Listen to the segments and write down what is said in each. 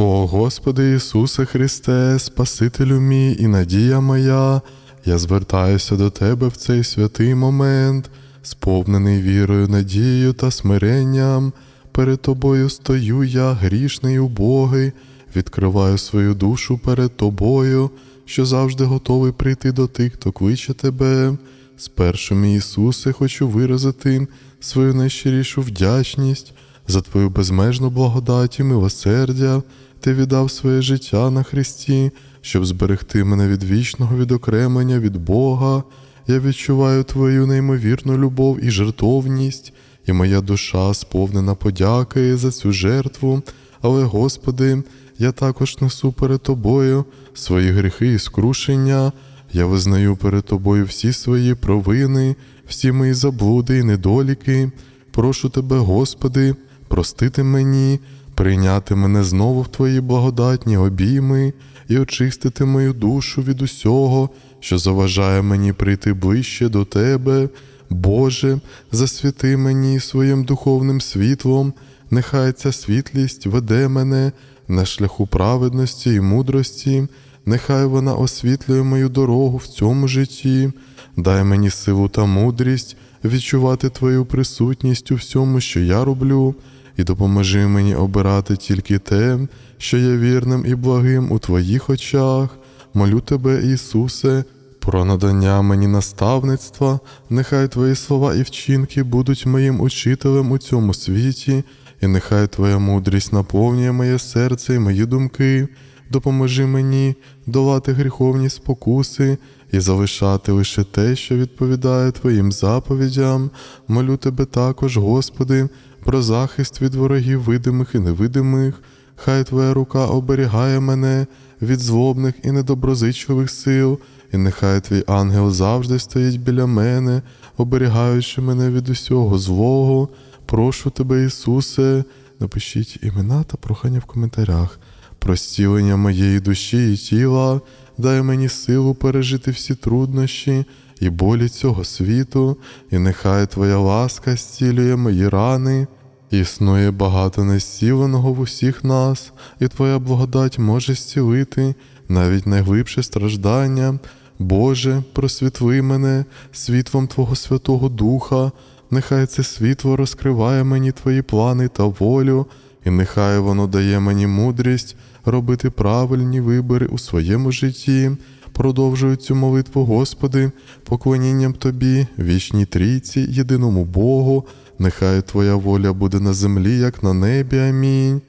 О Господи Ісусе Христе, Спасителю мій і надія моя, я звертаюся до Тебе в цей святий момент, сповнений вірою, надією та смиренням. Перед Тобою стою я, грішний убогий, відкриваю свою душу перед Тобою, що завжди готовий прийти до тих, хто кличе Тебе. Спершу, мій Ісусе, хочу виразити свою найщирішу вдячність за Твою безмежну благодать і милосердя. Ти віддав своє життя на Христі, щоб зберегти мене від вічного відокремлення від Бога. Я відчуваю Твою неймовірну любов і жертовність, і моя душа сповнена подяки за цю жертву. Але, Господи, я також несу перед Тобою свої гріхи і скрушення. Я визнаю перед Тобою всі свої провини, всі мої заблуди і недоліки. Прошу Тебе, Господи, простити мені, прийняти мене знову в Твої благодатні обійми і очистити мою душу від усього, що заважає мені прийти ближче до Тебе. Боже, засвіти мені своїм духовним світлом, нехай ця світлість веде мене на шляху праведності і мудрості, нехай вона освітлює мою дорогу в цьому житті, дай мені силу та мудрість відчувати Твою присутність у всьому, що я роблю, і допоможи мені обирати тільки те, що є вірним і благим у Твоїх очах. Молю Тебе, Ісусе, про надання мені наставництва, нехай Твої слова і вчинки будуть моїм учителем у цьому світі, і нехай Твоя мудрість наповнює моє серце і мої думки. Допоможи мені долати гріховні спокуси і залишати лише те, що відповідає Твоїм заповідям. Молю Тебе також, Господи, про захист від ворогів видимих і невидимих. Хай Твоя рука оберігає мене від злобних і недоброзичливих сил, і нехай Твій ангел завжди стоїть біля мене, оберігаючи мене від усього злого. Прошу Тебе, Ісусе, напишіть імена та прохання в коментарях. Про зцілення моєї душі і тіла, дай мені силу пережити всі труднощі і болі цього світу, і нехай Твоя ласка зцілює мої рани. Існує багато незціленого в усіх нас, і Твоя благодать може зцілити навіть найглибше страждання. Боже, просвітли мене світлом Твого Святого Духа, нехай це світло розкриває мені Твої плани та волю, і нехай воно дає мені мудрість робити правильні вибори у своєму житті. Продовжую цю молитву, Господи, поклонінням Тобі, вічній трійці, єдиному Богу, нехай Твоя воля буде на землі, як на небі. Амінь.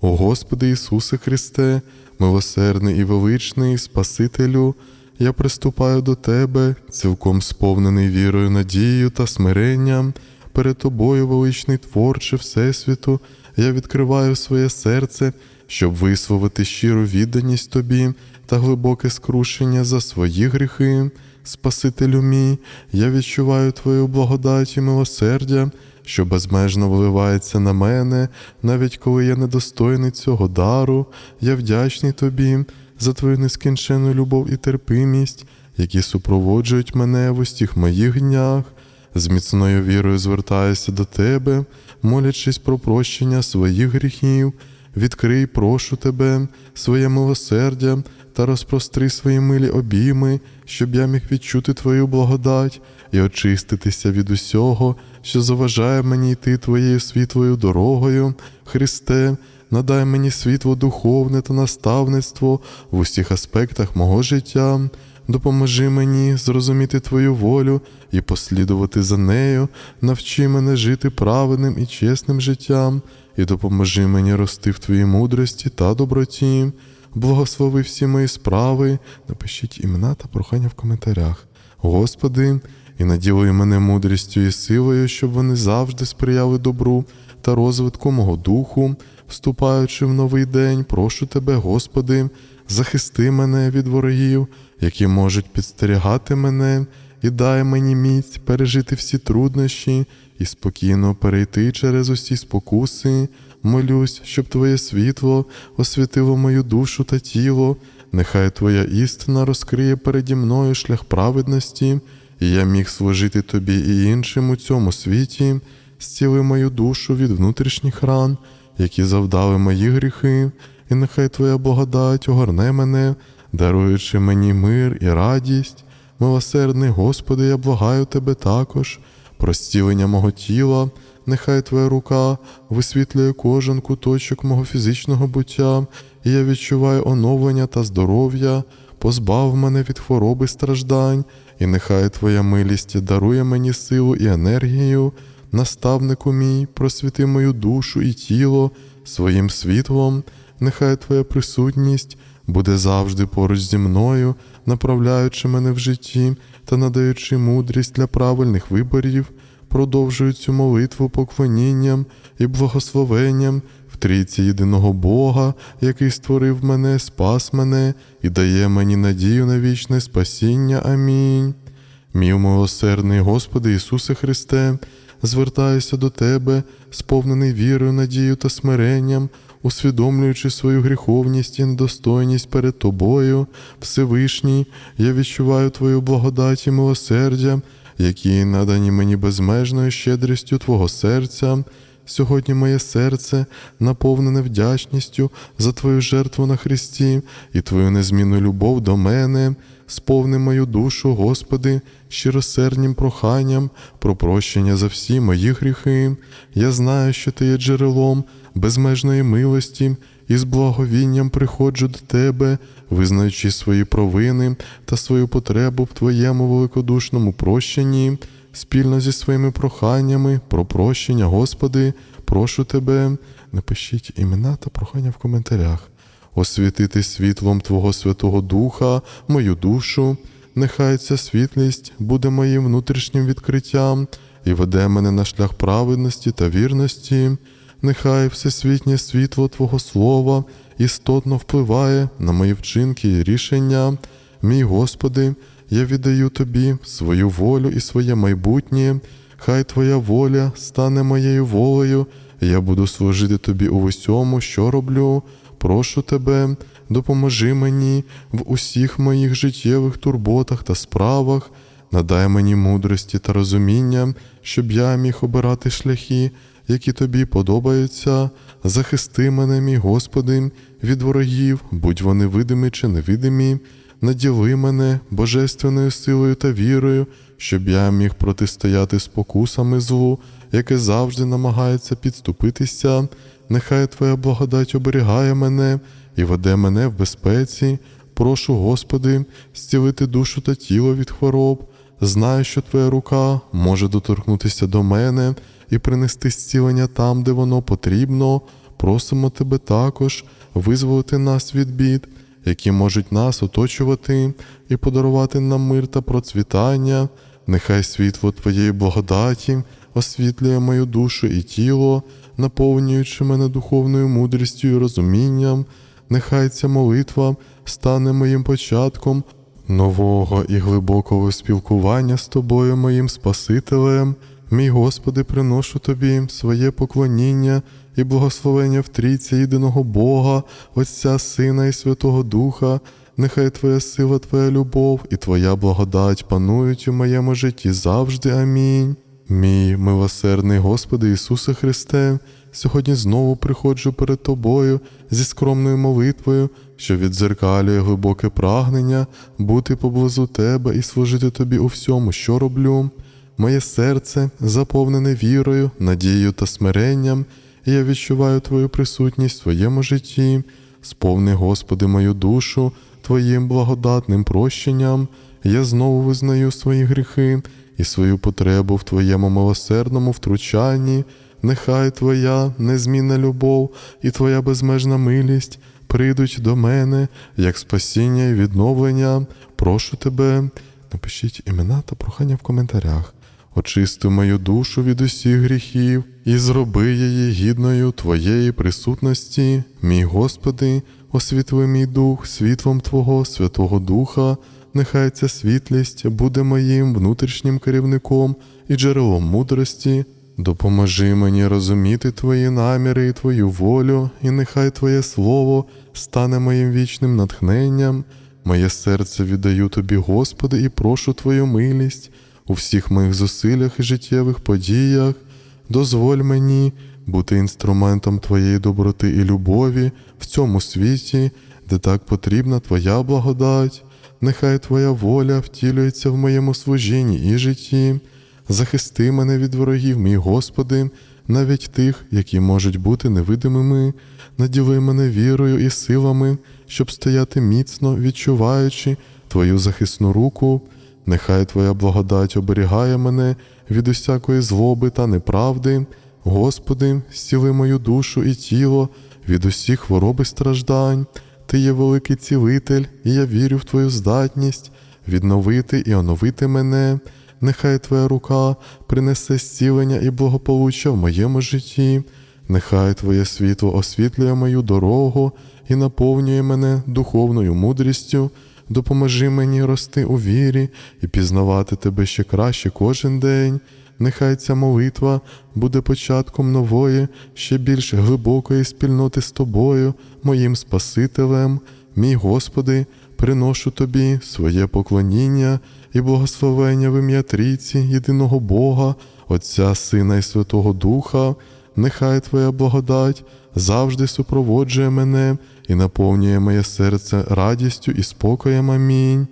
О Господи Ісусе Христе, милосердний і величний Спасителю, я приступаю до Тебе, цілком сповнений вірою, надією та смиренням. Перед Тобою, величний Творче Всесвіту, я відкриваю своє серце, щоб висловити щиру відданість Тобі та глибоке скрушення за свої гріхи. Спасителю мій, я відчуваю Твою благодать і милосердя, що безмежно вливається на мене, навіть коли я недостойний цього дару, я вдячний Тобі за Твою нескінченну любов і терпимість, які супроводжують мене в усіх моїх днях. З міцною вірою звертаюся до Тебе, молячись про прощення своїх гріхів. Відкрий, прошу тебе, своє милосердя та розпростри свої милі обійми, щоб я міг відчути Твою благодать і очиститися від усього, що заважає мені йти Твоєю світлою дорогою. Христе, надай мені світло духовне та наставництво в усіх аспектах мого життя. Допоможи мені зрозуміти Твою волю і послідувати за нею, навчи мене жити правильним і чесним життям, і допоможи мені рости в Твоїй мудрості та доброті. Благослови всі мої справи, напишіть імена та прохання в коментарях. Господи, і наділуй мене мудрістю і силою, щоб вони завжди сприяли добру та розвитку мого духу. Вступаючи в новий день, прошу Тебе, Господи, захисти мене від ворогів, які можуть підстерігати мене, і дай мені міць пережити всі труднощі і спокійно перейти через усі спокуси. Молюсь, щоб Твоє світло освітило мою душу та тіло, нехай Твоя істина розкриє переді мною шлях праведності, і я міг служити Тобі і іншим у цьому світі, зціли мою душу від внутрішніх ран, які завдали мої гріхи, і нехай Твоя благодать огорне мене, даруючи мені мир і радість. Милосердний Господи, я благаю Тебе також, про зцілення мого тіла, нехай Твоя рука висвітлює кожен куточок мого фізичного буття, і я відчуваю оновлення та здоров'я, позбав мене від хвороби страждань, і нехай Твоя милість дарує мені силу і енергію, наставнику мій, просвіти мою душу і тіло своїм світлом, нехай Твоя присутність буде завжди поруч зі мною, направляючи мене в житті та надаючи мудрість для правильних виборів, продовжую цю молитву поклонінням і благословенням в трійці єдиного Бога, який створив мене, спас мене і дає мені надію на вічне спасіння. Амінь. Мій милосердний Господи Ісусе Христе, звертаюся до Тебе, сповнений вірою, надією та смиренням, усвідомлюючи свою гріховність і недостойність перед Тобою, Всевишній, я відчуваю Твою благодать і милосердя, які надані мені безмежною щедрістю Твого серця. Сьогодні моє серце наповнене вдячністю за Твою жертву на Христі і Твою незмінну любов до мене. Сповни мою душу, Господи, щиросерднім проханням про прощення за всі мої гріхи. Я знаю, що Ти є джерелом безмежної милості, і з благовінням приходжу до Тебе, визнаючи свої провини та свою потребу в Твоєму великодушному прощенні. Спільно зі своїми проханнями про прощення, Господи, прошу Тебе, напишіть імена та прохання в коментарях освітити світлом Твого Святого Духа мою душу, нехай ця світлість буде моїм внутрішнім відкриттям і веде мене на шлях праведності та вірності. Нехай всесвітнє світло Твого Слова істотно впливає на мої вчинки і рішення. Мій Господи, я віддаю Тобі свою волю і своє майбутнє. Хай Твоя воля стане моєю волею, я буду служити Тобі у усьому, що роблю. Прошу тебе, допоможи мені в усіх моїх життєвих турботах та справах, надай мені мудрості та розуміння, щоб я міг обирати шляхи, які тобі подобаються. Захисти мене, мій Господи, від ворогів, будь вони видимі чи невидимі, наділи мене божественною силою та вірою, щоб я міг протистояти спокусами злу, яке завжди намагається підступитися. Нехай Твоя благодать оберігає мене і веде мене в безпеці. Прошу, Господи, зцілити душу та тіло від хвороб. Знаю, що Твоя рука може доторкнутися до мене і принести зцілення там, де воно потрібно. Просимо Тебе також визволити нас від бід, які можуть нас оточувати, і подарувати нам мир та процвітання. Нехай світло Твоєї благодаті освітлює мою душу і тіло, наповнюючи мене духовною мудрістю і розумінням. Нехай ця молитва стане моїм початком нового і глибокого спілкування з тобою, моїм Спасителем. Мій Господи, приношу Тобі своє поклоніння і благословення в трійці єдиного Бога, Отця, Сина і Святого Духа. Нехай Твоя сила, Твоя любов і Твоя благодать панують у моєму житті завжди. Амінь. Мій милосердний Господи Ісусе Христе, сьогодні знову приходжу перед Тобою зі скромною молитвою, що віддзеркалює глибоке прагнення бути поблизу Тебе і служити Тобі у всьому, що роблю. Моє серце заповнене вірою, надією та смиренням, і я відчуваю Твою присутність в своєму житті. Сповни, Господи, мою душу Твоїм благодатним прощенням. Я знову визнаю свої гріхи і свою потребу в Твоєму милосердному втручанні. Нехай Твоя незмінна любов і Твоя безмежна милість прийдуть до мене як спасіння і відновлення. Прошу Тебе, напишіть імена та прохання в коментарях. Очисти мою душу від усіх гріхів і зроби її гідною Твоєї присутності, мій Господи, освітли мій дух світлом Твого Святого Духа, нехай ця світлість буде моїм внутрішнім керівником і джерелом мудрості. Допоможи мені розуміти Твої наміри і Твою волю, і нехай Твоє Слово стане моїм вічним натхненням. Моє серце віддаю Тобі, Господи, і прошу Твою милість у всіх моїх зусиллях і життєвих подіях. Дозволь мені бути інструментом Твоєї доброти і любові в цьому світі, де так потрібна Твоя благодать. Нехай Твоя воля втілюється в моєму служінні і житті. Захисти мене від ворогів, мій Господи, навіть тих, які можуть бути невидимими, наділи мене вірою і силами, щоб стояти міцно, відчуваючи Твою захисну руку. Нехай Твоя благодать оберігає мене від усякої злоби та неправди. Господи, зціли мою душу і тіло від усіх хвороб і страждань. Ти є великий цілитель, і я вірю в Твою здатність відновити і оновити мене. Нехай Твоя рука принесе зцілення і благополуччя в моєму житті. Нехай Твоє світло освітлює мою дорогу і наповнює мене духовною мудрістю. Допоможи мені рости у вірі і пізнавати тебе ще краще кожен день. Нехай ця молитва буде початком нової, ще більш глибокої спільноти з тобою, моїм Спасителем. Мій Господи, приношу Тобі своє поклоніння і благословення в ім'я Трійці, єдиного Бога, Отця, Сина і Святого Духа. Нехай Твоя благодать завжди супроводжує мене і наповнює моє серце радістю і спокоєм. Амінь.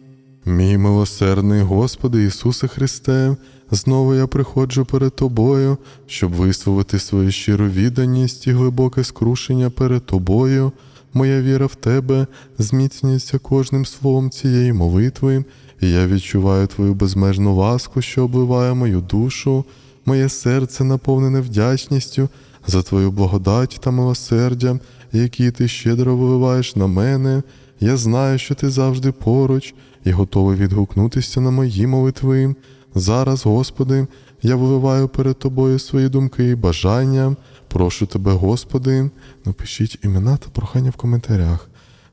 Мій милосердний Господи Ісусе Христе, знову я приходжу перед Тобою, щоб висловити свою щиру відданість і глибоке скрушення перед Тобою. Моя віра в Тебе зміцнюється кожним словом цієї молитви, і я відчуваю Твою безмежну ласку, що обливає мою душу, моє серце наповнене вдячністю за Твою благодать та милосердя, які Ти щедро виливаєш на мене. Я знаю, що ти завжди поруч і готовий відгукнутися на мої молитви. Зараз, Господи, я виливаю перед Тобою свої думки і бажання. Прошу Тебе, Господи, напишіть імена та прохання в коментарях.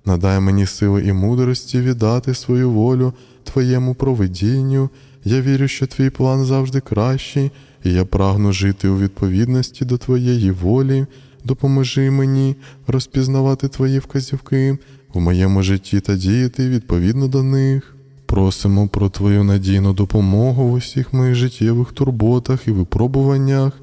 Надай мені сили і мудрості віддати свою волю Твоєму провидінню. Я вірю, що твій план завжди кращий, і я прагну жити у відповідності до Твоєї волі. Допоможи мені розпізнавати Твої вказівки в моєму житті та діяти відповідно до них. Просимо про Твою надійну допомогу в усіх моїх життєвих турботах і випробуваннях.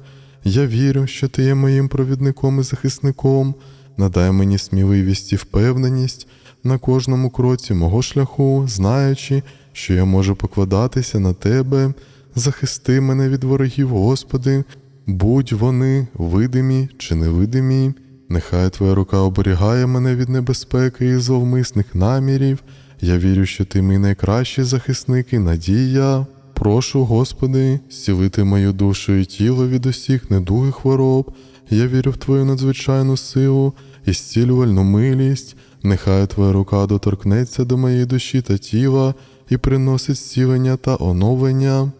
Я вірю, що Ти є моїм провідником і захисником. Надай мені сміливість і впевненість на кожному кроці мого шляху, знаючи, що я можу покладатися на Тебе. Захисти мене від ворогів, Господи, будь вони видимі чи невидимі. Нехай Твоя рука оберігає мене від небезпеки і зловмисних намірів. Я вірю, що ти мій найкращий захисник і надія. Прошу, Господи, зцілити мою душу і тіло від усіх недуг і хвороб. Я вірю в Твою надзвичайну силу і зцілювальну милість. Нехай Твоя рука доторкнеться до моєї душі та тіла і приносить зцілення та оновлення.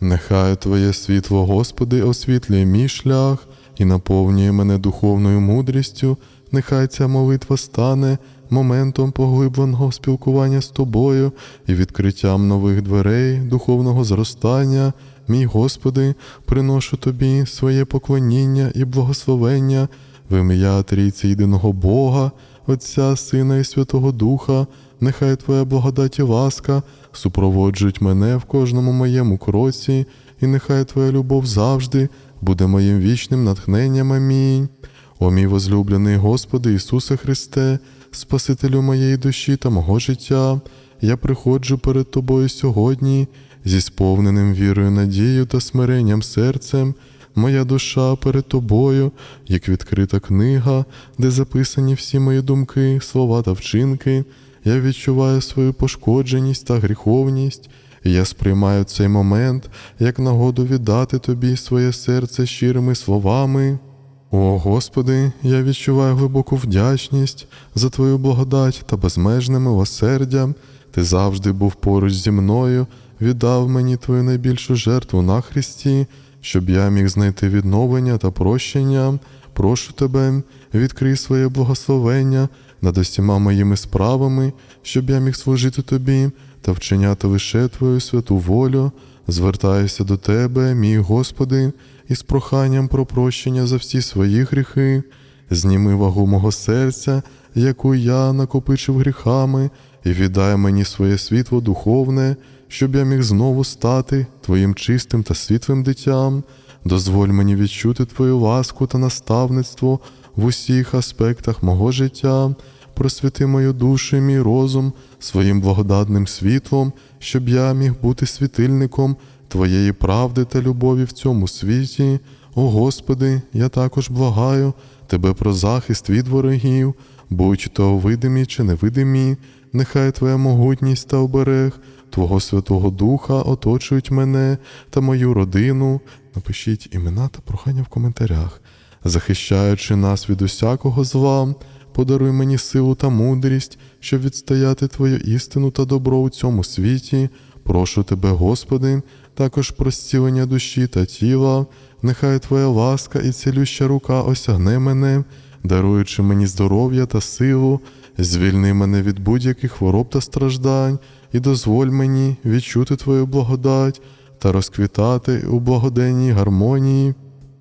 Нехай Твоє світло, Господи, освітлює мій шлях і наповнює мене духовною мудрістю. Нехай ця молитва стане моментом поглибленого спілкування з тобою і відкриттям нових дверей, духовного зростання. Мій Господи, приношу Тобі своє поклоніння і благословення в ім'я Трійці єдиного Бога, Отця, Сина і Святого Духа. Нехай Твоя благодать і ласка супроводжують мене в кожному моєму кроці, і нехай Твоя любов завжди буде моїм вічним натхненням. Амінь. О мій возлюблений Господи Ісусе Христе, Спасителю моєї душі та мого життя, я приходжу перед Тобою сьогодні зі сповненим вірою, надією та смиренням серцем. Моя душа перед тобою, як відкрита книга, де записані всі мої думки, слова та вчинки. Я відчуваю свою пошкодженість та гріховність, і я сприймаю цей момент як нагоду віддати тобі своє серце щирими словами. О Господи, я відчуваю глибоку вдячність за Твою благодать та безмежне милосердя. Ти завжди був поруч зі мною, віддав мені Твою найбільшу жертву на Христі, щоб я міг знайти відновлення та прощення. Прошу тебе, відкрий своє благословення над усіма моїми справами, щоб я міг служити тобі та вчиняти лише Твою святу волю. Звертаюся до Тебе, мій Господи, із проханням про прощення за всі свої гріхи, зніми вагу мого серця, яку я накопичив гріхами, і віддай мені своє світло духовне, щоб я міг знову стати Твоїм чистим та світлим дитям. дозволь мені відчути Твою ласку та наставництво в усіх аспектах мого життя. Просвіти мою душу і мій розум своїм благодатним світлом, щоб я міг бути світильником Твоєї правди та любові в цьому світі. О Господи, я також благаю Тебе про захист від ворогів, будь то видимі чи невидимі, нехай Твоя могутність та оберег Твого Святого Духа оточують мене та мою родину. Напишіть імена та прохання в коментарях, захищаючи нас від усякого зла. Подаруй мені силу та мудрість, щоб відстояти Твою істину та добро у цьому світі. Прошу Тебе, Господи, також про зцілення душі та тіла. Нехай Твоя ласка і цілюща рука осягне мене, даруючи мені здоров'я та силу, звільни мене від будь-яких хвороб та страждань, і дозволь мені відчути Твою благодать та розквітати у благоденній гармонії.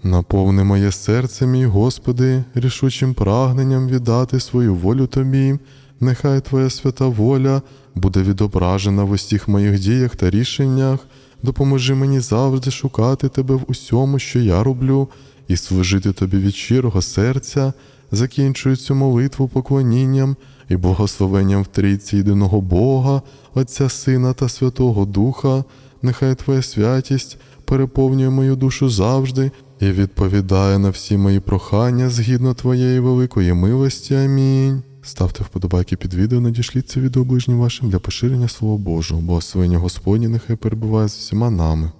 Наповни моє серце, мій Господи, рішучим прагненням віддати свою волю Тобі. Нехай Твоя свята воля буде відображена в усіх моїх діях та рішеннях. Допоможи мені завжди шукати Тебе в усьому, що я роблю, і служити Тобі від щирого серця. Закінчую цю молитву поклонінням і благословенням в трійці єдиного Бога, Отця Сина та Святого Духа. Нехай Твоя святість переповнює мою душу завжди і відповідає на всі мої прохання згідно Твоєї великої милості. Амінь. Ставте вподобайки під відео, надішліть це відео ближнім вашим для поширення Слова Божого. Благословення Господні нехай перебуває з всіма нами.